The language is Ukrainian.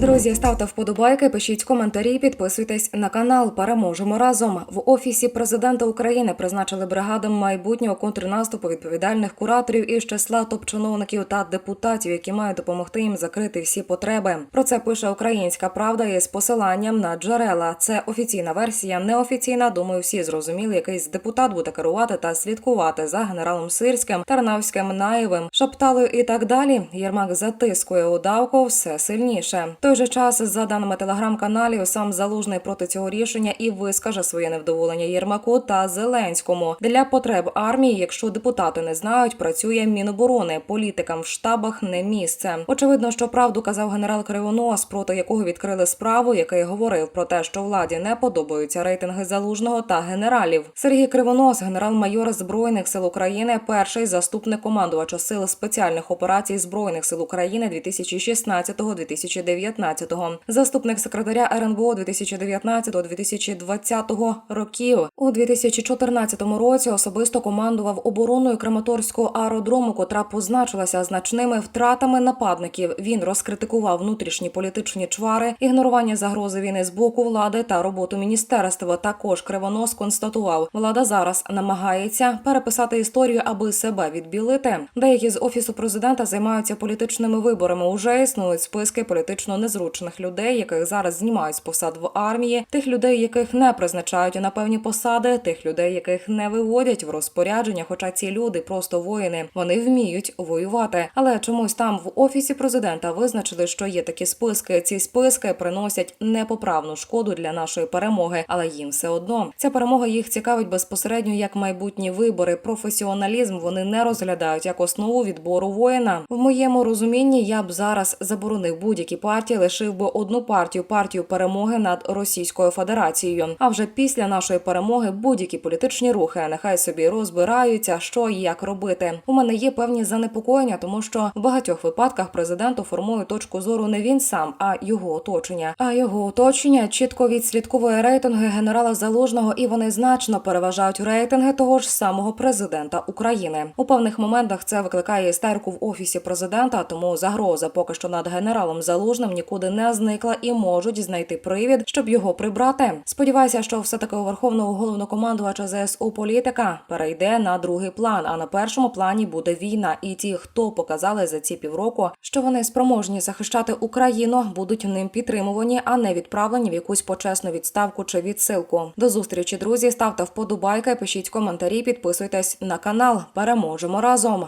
Друзі, ставте вподобайки, пишіть коментарі, підписуйтесь на канал. Переможемо разом. В офісі президента України призначили бригадам майбутнього контрнаступу відповідальних кураторів із числа топ-чиновників та депутатів, які мають допомогти їм закрити всі потреби. Про це пише Українська Правда із посиланням на джерела. Це офіційна версія, неофіційна. Думаю, всі зрозуміли, якийсь депутат буде керувати та слідкувати за генералом Сирським, Тарнавським, Наєвим, Шапталою і так далі. Єрмак затискує удавку все сильніше. Той же час, за даними телеграм-каналів, сам залужний проти цього рішення і вискаже своє невдоволення Єрмаку та Зеленському для потреб армії. Якщо депутати не знають, працює міноборони. Політикам в штабах не місце. Очевидно, що правду казав генерал Кривонос, проти якого відкрили справу, який говорив про те, що владі не подобаються рейтинги залужного та генералів. Сергій Кривонос, генерал-майор збройних сил України, перший заступник командувача сил спеціальних операцій збройних сил України 2016-2019, заступник секретаря РНБО 2019-2020 років. У 2014 році особисто командував обороною Краматорського аеродрому, котра позначилася значними втратами нападників. Він розкритикував внутрішні політичні чвари, ігнорування загрози війни з боку влади та роботу міністерства. Також Кривонос констатував, влада зараз намагається переписати історію, аби себе відбілити. Деякі з офісу президента займаються політичними виборами. Уже існують списки політично незручних людей, яких зараз знімають з посад в армії, тих людей, яких не призначають на певні посади, тих людей, яких не виводять в розпорядження. Хоча ці люди просто воїни, вони вміють воювати. Але чомусь там в офісі президента визначили, що є такі списки. Ці списки приносять непоправну шкоду для нашої перемоги, але їм все одно ця перемога їх цікавить безпосередньо як майбутні вибори. Професіоналізм вони не розглядають як основу відбору воїна. В моєму розумінні я б зараз заборонив будь-які партії, лишив би одну партію партію перемоги над Російською Федерацією. А вже після нашої перемоги будь-які політичні рухи нехай собі розбираються, що і як робити. У мене є певні занепокоєння, тому що в багатьох випадках президенту формує точку зору не він сам, а його оточення. А його оточення чітко відслідковує рейтинги генерала Залужного, і вони значно переважають рейтинги того ж самого президента України. У певних моментах це викликає істерику в офісі президента, тому загроза поки що над генералом Залужним нікуди не зникла і можуть знайти привід, щоб його прибрати. Сподіваюся, що все таки у верховного головнокомандувача ЗСУ політика перейде на другий план. А на першому плані буде війна. І ті, хто показали за ці півроку, що вони спроможні захищати Україну, будуть ним підтримувані, а не відправлені в якусь почесну відставку чи відсилку. До зустрічі, друзі. Ставте вподобайки, пишіть коментарі, підписуйтесь на канал. Переможемо разом.